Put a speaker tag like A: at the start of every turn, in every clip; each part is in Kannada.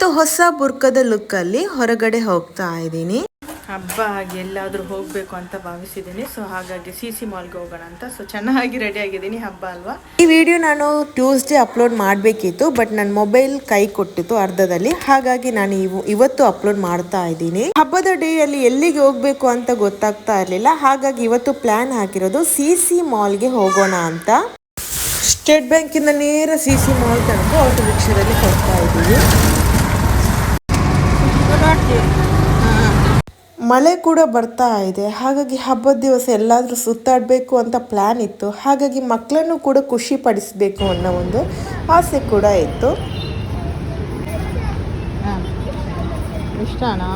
A: ಇವತ್ತು ಹೊಸ ಬುರ್ಕದ ಲುಕ್ಕಲ್ಲಿ ಹೊರಗಡೆ ಹೋಗ್ತಾ ಇದ್ದೀನಿ.
B: ಹಬ್ಬ ಹಾಗೆ ಎಲ್ಲಾದ್ರೂ ಹೋಗ್ಬೇಕು ಅಂತ ಭಾವಿಸಿದ್ದೀನಿ. ಸೊ ಹಾಗಾಗಿ ಸಿ ಸಿ ಮಾಲ್ಗೆ ಹೋಗೋಣ ಅಂತ. ಸೊ ಚೆನ್ನಾಗಿ ರೆಡಿ ಆಗಿದ್ದೀನಿ ಹಬ್ಬ ಅಲ್ವಾ?
A: ಈ ವಿಡಿಯೋ ನಾನು ಟ್ಯೂಸ್ಡೇ ಅಪ್ಲೋಡ್ ಮಾಡಬೇಕಿತ್ತು ಬಟ್ ನನ್ನ ಮೊಬೈಲ್ ಕೈ ಕೊಟ್ಟಿತ್ತು ಅರ್ಧದಲ್ಲಿ. ಹಾಗಾಗಿ ನಾನು ಇವ್- ಇವತ್ತು ಅಪ್ಲೋಡ್ ಮಾಡ್ತಾ ಇದ್ದೀನಿ. ಹಬ್ಬದ ಡೇ ಅಲ್ಲಿ ಎಲ್ಲಿಗೆ ಹೋಗ್ಬೇಕು ಅಂತ ಗೊತ್ತಾಗ್ತಾ ಇರಲಿಲ್ಲ. ಹಾಗಾಗಿ ಇವತ್ತು ಪ್ಲಾನ್ ಹಾಕಿರೋದು ಸಿ ಸಿ ಮಾಲ್ಗೆ ಹೋಗೋಣ ಅಂತ. ಸ್ಟೇಟ್ ಬ್ಯಾಂಕಿಂದ ನೇರ ಸಿ ಸಿ ಮಾಲ್ ತನಕ ಆಟೋ ರಿಕ್ಷಾದಲ್ಲಿ ಹೋಗ್ತಾ ಇದ್ದೀವಿ. ಮಳೆ ಕೂಡ ಬರ್ತಾ ಇದೆ. ಹಾಗಾಗಿ ಹಬ್ಬದ ದಿವಸ ಎಲ್ಲಾದರೂ ಸುತ್ತಾಡಬೇಕು ಅಂತ ಪ್ಲ್ಯಾನ್ ಇತ್ತು. ಹಾಗಾಗಿ ಮಕ್ಕಳನ್ನು ಕೂಡ ಖುಷಿ ಪಡಿಸಬೇಕು ಅನ್ನೋ ಒಂದು ಆಸೆ ಕೂಡ ಇತ್ತು.
B: ಇಷ್ಟನಾ?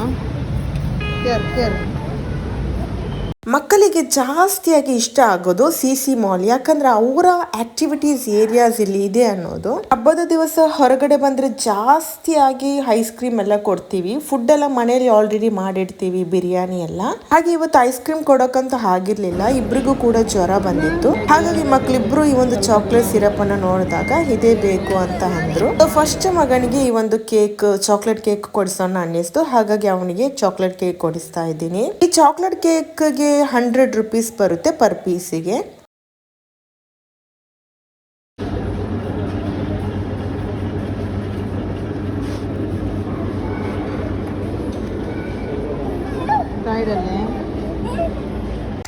A: ಮಕ್ಕಳಿಗೆ ಜಾಸ್ತಿಯಾಗಿ ಇಷ್ಟ ಆಗೋದು ಸಿ ಸಿ ಮಾಲ್ ಯಾಕಂದ್ರೆ ಅವರ ಆಕ್ಟಿವಿಟೀಸ್ ಏರಿಯಾಸ್ ಇಲ್ಲಿ ಇದೆ ಅನ್ನೋದು. ಹಬ್ಬದ ದಿವಸ ಹೊರಗಡೆ ಬಂದ್ರೆ ಜಾಸ್ತಿಯಾಗಿ ಐಸ್ ಕ್ರೀಮ್ ಎಲ್ಲ ಕೊಡ್ತೀವಿ. ಫುಡ್ ಎಲ್ಲ ಮನೇಲಿ ಆಲ್ರೆಡಿ ಮಾಡಿಡ್ತೀವಿ ಬಿರಿಯಾನಿ ಎಲ್ಲ. ಹಾಗೆ ಇವತ್ತು ಐಸ್ ಕ್ರೀಮ್ ಕೊಡೋಕಂತ ಆಗಿರ್ಲಿಲ್ಲ. ಇಬ್ರಿಗೂ ಕೂಡ ಜ್ವರ ಬಂದಿತ್ತು. ಹಾಗಾಗಿ ಮಕ್ಕಳಿಬ್ರು ಈ ಒಂದು ಚಾಕ್ಲೇಟ್ ಸಿರಪ್ ಅನ್ನ ನೋಡಿದಾಗ ಇದೇ ಬೇಕು ಅಂತ ಅಂದ್ರು. ಫಸ್ಟ್ ಮಗನಿಗೆ ಈ ಒಂದು ಕೇಕ್ ಚಾಕ್ಲೇಟ್ ಕೇಕ್ ಕೊಡಿಸೋಣ ಅನ್ನಿಸ್ತು. ಹಾಗಾಗಿ ಅವನಿಗೆ ಚಾಕ್ಲೇಟ್ ಕೇಕ್ ಕೊಡಿಸ್ತಾ ಇದ್ದೀನಿ. ಈ ಚಾಕ್ಲೇಟ್ ಕೇಕ್ಗೆ ಹಂಡ್ರೆಡ್ ರುಪೀಸ್ ಬರುತ್ತೆ ಪರ್ ಪೀಸಿಗೆ.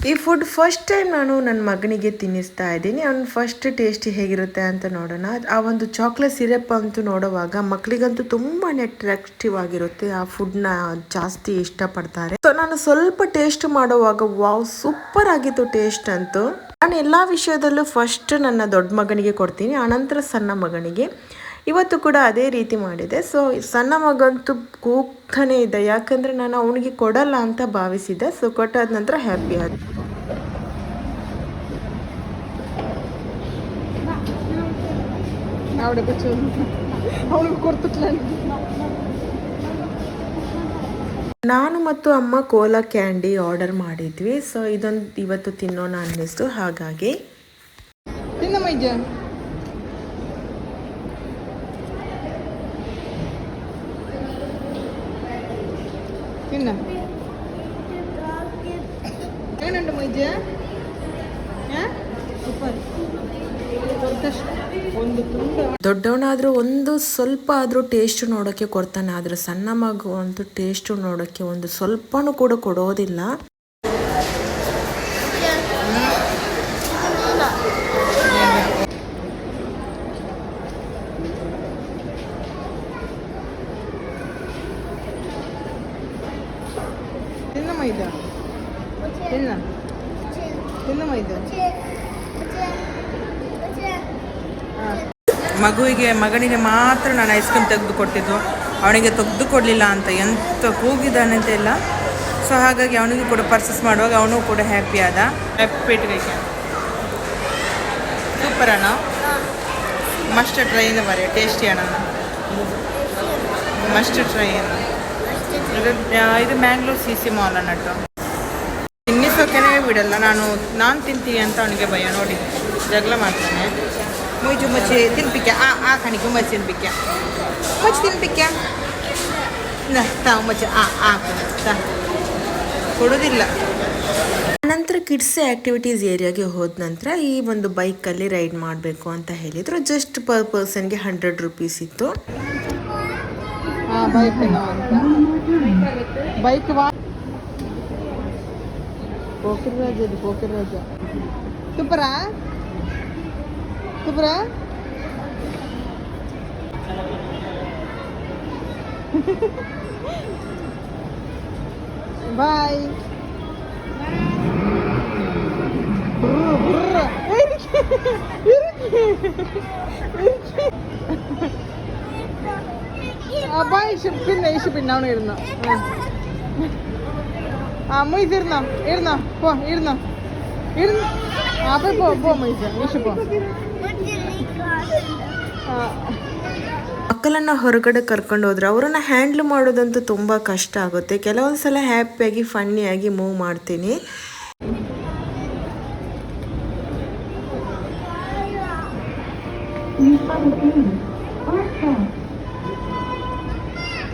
A: ಈ ಫುಡ್ ಫಸ್ಟ್ ಟೈಮ್ ನಾನು ನನ್ನ ಮಗನಿಗೆ ತಿನ್ನಿಸ್ತಾ ಇದ್ದೀನಿ. ಅವ್ನು ಫಸ್ಟ್ ಟೇಸ್ಟಿ ಹೇಗಿರುತ್ತೆ ಅಂತ ನೋಡೋಣ. ಆ ಒಂದು ಚಾಕ್ಲೇಟ್ ಸಿರಪ್ ಅಂತೂ ನೋಡುವಾಗ ಮಕ್ಕಳಿಗಂತೂ ತುಂಬಾ ಅಟ್ರಾಕ್ಟಿವ್ ಆಗಿರುತ್ತೆ. ಆ ಫುಡ್ನ ಜಾಸ್ತಿ ಇಷ್ಟಪಡ್ತಾರೆ. ಸೊ ನಾನು ಸ್ವಲ್ಪ ಟೇಸ್ಟ್ ಮಾಡುವಾಗ ವಾವ್ ಸೂಪರ್ ಆಗಿತ್ತು ಟೇಸ್ಟ್ ಅಂತೂ. ನಾನು ಎಲ್ಲ ವಿಷಯದಲ್ಲೂ ಫಸ್ಟ್ ನನ್ನ ದೊಡ್ಡ ಮಗನಿಗೆ ಕೊಡ್ತೀನಿ. ಆನಂತರ ಸಣ್ಣ ಮಗನಿಗೆ. ಇವತ್ತು ಕೂಡ ಅದೇ ರೀತಿ ಮಾಡಿದೆ. ಸೊ ಸಣ್ಣ ಮಗಂತೂ ಕೂಗ್ತಾನೆ ಇದೆ. ಯಾಕಂದರೆ ನಾನು ಅವನಿಗೆ ಕೊಡಲ್ಲ ಅಂತ ಭಾವಿಸಿದ್ದೆ ಸೊ ಕೊಟ್ಟಾದ ನಂತರ ಹ್ಯಾಪಿ ಆದ. ನಾನು ಮತ್ತು ಅಮ್ಮ ಕೋಲಾ ಕ್ಯಾಂಡಿ ಆರ್ಡರ್ ಮಾಡಿದ್ವಿ. ಸೊ ಇದೊಂದು ಇವತ್ತು ತಿನ್ನೋಣ ಅನ್ನಿಸ್ತು. ಹಾಗಾಗಿ
B: ತಿನ್ನ ಮೈಜ
A: ದೊಡ್ಡವನಾದರೂ ಒಂದು ಸ್ವಲ್ಪ ಆದರೂ ಟೇಸ್ಟ್ ನೋಡೋಕ್ಕೆ ಕೊಡ್ತಾನೆ, ಆದರೆ ಸಣ್ಣ ಮಗು ಅಂತೂ ಟೇಸ್ಟ್ ನೋಡೋಕ್ಕೆ ಒಂದು ಸ್ವಲ್ಪನೂ ಕೂಡ ಕೊಡೋದಿಲ್ಲ
B: ತಿನ್ನ ತಿನ್ನ. ಮಗುವಿಗೆ, ಮಗನಿಗೆ ಮಾತ್ರ ನಾನು ಐಸ್ ಕ್ರೀಮ್ ತೆಗೆದು ಕೊಟ್ಟಿದ್ದು. ಅವನಿಗೆ ತೆಗೆದು ಕೊಡಲಿಲ್ಲ ಅಂತ ಎಂತ ಕೂಗಿದ್ದಾನೆ ಅಂತ ಇಲ್ಲ. ಸೊ ಹಾಗಾಗಿ ಅವನಿಗೆ ಕೂಡ ಪರ್ಚೇಸ್ ಮಾಡುವಾಗ ಅವನು ಕೂಡ ಹ್ಯಾಪಿ ಆದ. ಹ್ಯಾಪಿ ಸೂಪರ್ ಅಣ್ಣ. ಮಸ್ಟ್ ಟ್ರೈ ಬರೀ ಟೇಸ್ಟಿ ಅಣ್ಣ. ಮಸ್ಟ್ ಟ್ರೈ ಅಣ್ಣ. ಇದು ಇದು ಮ್ಯಾಂಗ್ಳೂರ್ ಸಿ ಸಿ ಮಾಲ್ ಅನ್ನಟ್ಟು ತಿನ್ನಿಸೋಕೆನೇ ಬಿಡಲ್ಲ. ನಾನು ನಾನು ತಿಂತೀನಿ ಅಂತ ಅವನಿಗೆ ಭಯ ನೋಡಿ ಜಗಳ ಮಾಡ್ತಾನೆ. ಮುಯ್ಜು ಮುಚ್ಚಿ ತಿನ್ಪಿಕ್ಕೆ ಆ ಆ ಕಣಿಗೆ ಮುಚ್ಚಿ ತಿನ್ಪಿಕ್ಕೆ ಮುಚ್ಚಿ ತಿನ್ಪಿಕ್ಕೆ ತಾವು ಮುಚ್ಚಿ, ಆ ಆ ಕೊಡೋದಿಲ್ಲ.
A: ನಂತರ ಕಿಡ್ಸ್ ಆಕ್ಟಿವಿಟೀಸ್ ಏರಿಯಾಗೆ ಹೋದ ನಂತರ ಈ ಒಂದು ಬೈಕಲ್ಲಿ ರೈಡ್ ಮಾಡಬೇಕು ಅಂತ ಹೇಳಿದರು. ಜಸ್ಟ್ ಪರ್ ಪರ್ಸನ್ಗೆ ಹಂಡ್ರೆಡ್ ರುಪೀಸ್ ಇತ್ತು.
B: ಬೈಕ್ ಬೈಕ್ ವಾ ಪೋಕಿರಾಜ ಅದು ಪೋಕಿರಾಜ ತುಪ್ಪರಾ ತುಪ್ಪರಾ ಬಾಯ್ ಬಾಯ್ പിന്നെ ഈശു പിന്നെ അവണ് ഇരുന്നു ആ മൊയ്സ് ഇരുന്നോ ഇരുന്നോ പോ ഇരുന്നോ ഇരുന്നു ആ പോയി പോ പോ മൊയ്സ് ഈശു പോ ആ
A: ಮಕ್ಕಳನ್ನ ಹೊರಗಡೆ ಕರ್ಕೊಂಡು ಹೋದ್ರೆ ಅವರನ್ನ ಹ್ಯಾಂಡ್ಲ್ ಮಾಡೋದಂತೂ ತುಂಬ ಕಷ್ಟ ಆಗುತ್ತೆ ಕೆಲವೊಂದು ಸಲ ಹ್ಯಾಪಿಯಾಗಿ ಫನ್ನಿಯಾಗಿ ಮೂವ್ ಮಾಡ್ತೀನಿ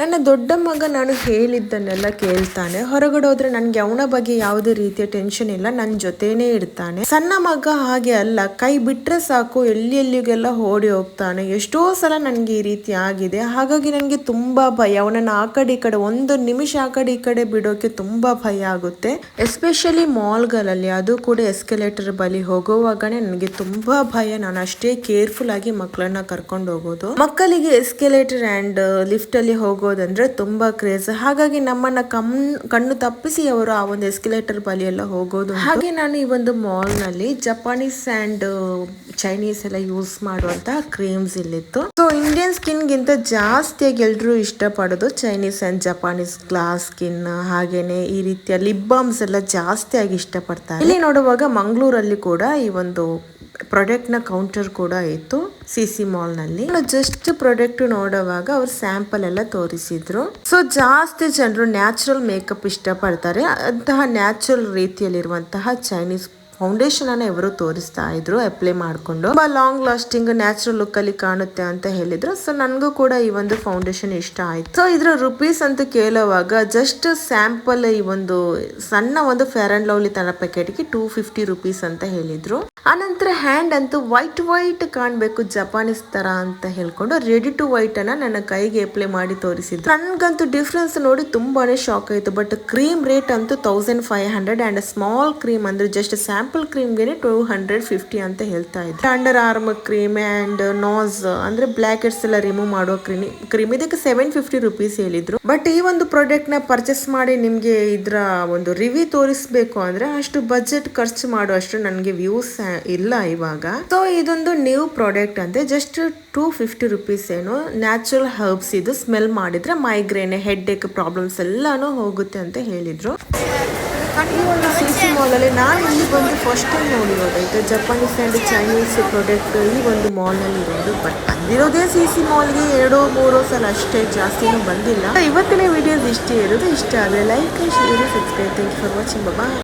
A: ನನ್ನ ದೊಡ್ಡ ಮಗ ನಾನು ಹೇಳಿದ್ದನ್ನೆಲ್ಲ ಕೇಳ್ತಾನೆ. ಹೊರಗಡೆ ಹೋದ್ರೆ ನನ್ಗೆ ಅವನ ಬಗ್ಗೆ ಯಾವುದೇ ರೀತಿಯ ಟೆನ್ಷನ್ ಇಲ್ಲ. ನನ್ನ ಜೊತೆನೇ ಇರ್ತಾನೆ. ಸಣ್ಣ ಮಗ ಹಾಗೆ ಅಲ್ಲ. ಕೈ ಬಿಟ್ಟರೆ ಸಾಕು. ಎಲ್ಲಿ ಎಲ್ಲಿಗೆಲ್ಲ ಓಡಿ ಹೋಗ್ತಾನೆ. ಎಷ್ಟೋ ಸಲ ನನಗೆ ಈ ರೀತಿ ಆಗಿದೆ. ಹಾಗಾಗಿ ನನಗೆ ತುಂಬಾ ಭಯ. ಅವನನ್ನ ಆ ಕಡೆ ಈ ಕಡೆ ಒಂದು ನಿಮಿಷ ಆ ಕಡೆ ಈ ಕಡೆ ಬಿಡೋಕೆ ತುಂಬಾ ಭಯ ಆಗುತ್ತೆ. ಎಸ್ಪೆಷಲಿ ಮಾಲ್ಗಳಲ್ಲಿ ಅದು ಕೂಡ ಎಸ್ಕಲೇಟರ್ ಬಳಿ ಹೋಗುವಾಗನೇ ನನಗೆ ತುಂಬಾ ಭಯ. ನಾನು ಅಷ್ಟೇ ಕೇರ್ಫುಲ್ ಆಗಿ ಮಕ್ಕಳನ್ನ ಕರ್ಕೊಂಡು ಹೋಗೋದು. ಮಕ್ಕಳಿಗೆ ಎಸ್ಕಲೇಟರ್ ಅಂಡ್ ಲಿಫ್ಟ್ ಅಲ್ಲಿ ಹೋಗೋದಂದ್ರೆ ತುಂಬಾ ಕ್ರೇಜ್ ಹಾಗಾಗಿ ನಮ್ಮನ್ನ ಕಮ್, ಕಣ್ಣು ತಪ್ಪಿಸಿ ಅವರು ಆ ಒಂದು ಎಸ್ಕಲೇಟರ್ ಬಳಿ ಎಲ್ಲ ಹೋಗೋದು ಹಾಗೆ ನಾನು ಈ ಒಂದು ಮಾಲ್ನಲ್ಲಿ ಜಪಾನೀಸ್ ಅಂಡ್ ಚೈನೀಸ್ ಎಲ್ಲ ಯೂಸ್ ಮಾಡುವಂತಹ ಕ್ರೀಮ್ಸ್ ಇಲ್ಲಿತ್ತು. ಸೊ ಇಂಡಿಯನ್ ಸ್ಕಿನ್ ಗಿಂತ ಜಾಸ್ತಿಯಾಗಿ ಎಲ್ಲರೂ ಇಷ್ಟಪಡೋದು Chinese and Japanese glass skin ಹಾಗೇನೆ ಈ ರೀತಿಯ ಲಿಪ್ ಬಾಮ್ಸ್ ಎಲ್ಲ ಜಾಸ್ತಿಯಾಗಿ ಇಷ್ಟಪಡ್ತಾರೆ. ಇಲ್ಲಿ ನೋಡುವಾಗ ಮಂಗಳೂರಲ್ಲಿ ಕೂಡ ಈ ಒಂದು ಪ್ರಾಡಕ್ಟ್ನ ಕೌಂಟರ್ ಕೂಡ ಇತ್ತು ಸಿ ಸಿ ಮಾಲ್ನಲ್ಲಿ. ಜಸ್ಟ್ ಪ್ರಾಡಕ್ಟ್ ನೋಡುವಾಗ ಅವ್ರು ಸ್ಯಾಂಪಲ್ ಎಲ್ಲ ತೋರಿಸಿದ್ರು. ಸೊ ಜಾಸ್ತಿ ಜನರು ನ್ಯಾಚುರಲ್ ಮೇಕಪ್ ಇಷ್ಟಪಡ್ತಾರೆ. ಅಂತಹ ನ್ಯಾಚುರಲ್ ರೀತಿಯಲ್ಲಿರುವಂತಹ ಚೈನೀಸ್ ಫೌಂಡೇಶನ್ ಅನ್ನ ಇವರು ತೋರಿಸ್ತಾ ಇದ್ರು ಅಪ್ಲೈ ಮಾಡ್ಕೊಂಡು. ತುಂಬಾ ಲಾಂಗ್ ಲಾಸ್ಟಿಂಗ್ ನ್ಯಾಚುರಲ್ ಲುಕ್ ಅಲ್ಲಿ ಕಾಣುತ್ತೆ ಅಂತ ಹೇಳಿದ್ರು. ಸೊ ನನಗೂ ಕೂಡ ಈ ಒಂದು ಫೌಂಡೇಶನ್ ಇಷ್ಟ ಆಯ್ತು. ಸೊ ಇದ್ರ ರುಪೀಸ್ ಅಂತ ಕೇಳುವಾಗ ಜಸ್ಟ್ ಸ್ಯಾಂಪಲ್ ಈ ಒಂದು ಸಣ್ಣ ಒಂದು ಫೇರ್ ಅಂಡ್ ಲವ್ಲಿ ತರ ಪ್ಯಾಕೆಟ್ಗೆ ಟೂ ಫಿಫ್ಟಿ ರುಪೀಸ್ ಅಂತ ಹೇಳಿದ್ರು. ಆನಂತರ ಹ್ಯಾಂಡ್ ಅಂತೂ ವೈಟ್ ವೈಟ್ ಕಾಣಬೇಕು ಜಪಾನೀಸ್ ತರ ಅಂತ ಹೇಳ್ಕೊಂಡು ರೆಡಿ ಟು ವೈಟ್ ಅನ್ನ ನನ್ನ ಕೈಗೆ ಅಪ್ಲೈ ಮಾಡಿ ತೋರಿಸಿದ್ರು. ನನ್ಗಂತೂ ಡಿಫ್ರೆನ್ಸ್ ನೋಡಿ ತುಂಬಾನೇ ಶಾಕ್ ಆಯ್ತು. ಬಟ್ ಕ್ರೀಮ್ ರೇಟ್ ಅಂತೂ thousand five hundred and small cream ಅಂದ್ರೆ ಜಸ್ಟ್ ಸ್ಯಾಂಪಲ್ ಕ್ರೀಮ್ಗೆ ಟೂ ಹಂಡ್ರೆಡ್ ಫಿಫ್ಟಿ ಅಂತ ಹೇಳ್ತಾ ಇದ್ದೆ under arm cream and nose ಅಂದರೆ ಬ್ಲ್ಯಾಕೆಟ್ಸ್ ಎಲ್ಲ ರಿಮೂವ್ ಮಾಡೋ ಕ್ರೀಮ್ ಕ್ರೀಮ್ ಇದಕ್ಕೆ ಸೆವೆನ್ ಫಿಫ್ಟಿ ರುಪೀಸ್ ಹೇಳಿದ್ರು. ಬಟ್ ಈ ಒಂದು ಪ್ರಾಡಕ್ಟ್ನ ಪರ್ಚೇಸ್ ಮಾಡಿ ನಿಮಗೆ ಇದರ ಒಂದು ರಿವ್ಯೂ ತೋರಿಸ್ಬೇಕು ಅಂದರೆ ಅಷ್ಟು ಬಜೆಟ್ ಖರ್ಚು ಮಾಡುವಷ್ಟು ನನಗೆ ವ್ಯೂಸ್ ಇಲ್ಲ ಇವಾಗ. ಸೊ ಇದೊಂದು ನ್ಯೂ ಪ್ರಾಡಕ್ಟ್ ಅಂದರೆ ಜಸ್ಟ್ ಟೂ ಫಿಫ್ಟಿ ರುಪೀಸ್ ಏನು ನ್ಯಾಚುರಲ್ ಹರ್ಬ್ಸ್ ಇದು ಸ್ಮೆಲ್ ಮಾಡಿದ್ರೆ ಮೈಗ್ರೇನ್ ಹೆಡ್ ಏಕ್ ಪ್ರಾಬ್ಲಮ್ಸ್ ಎಲ್ಲಾನು ಹೋಗುತ್ತೆ ಅಂತ ಹೇಳಿದ್ರು. ಈ ಒಂದು ಸಿ ಸಿ ಮಾಲಲ್ಲಿ ನಾನು ಇಲ್ಲಿ ಬಂದು ಫಸ್ಟ್ ಟೈಮ್ ನೋಡಿರೋದು. ಜಪಾನೀಸ್ ಆ್ಯಂಡ್ ಚೈನೀಸ್ ಪ್ರಾಡಕ್ಟ್ ಈ ಒಂದು ಮಾಲ್ನಲ್ಲಿ ಇರೋದು. ಬಟ್ ಬಂದಿರೋದೇ ಸಿ ಸಿ ಮಾಲ್ಗೆ ಎರಡೋ, ಮೂರೋ ಸಲ ಅಷ್ಟೇ ಜಾಸ್ತಿನೂ ಬಂದಿಲ್ಲ. ಇವತ್ತಿನ ವಿಡಿಯೋಸ್ ಇಷ್ಟೇ ಇರೋದು. ಇಷ್ಟ ಆದರೆ like share subscribe thank for watching Baba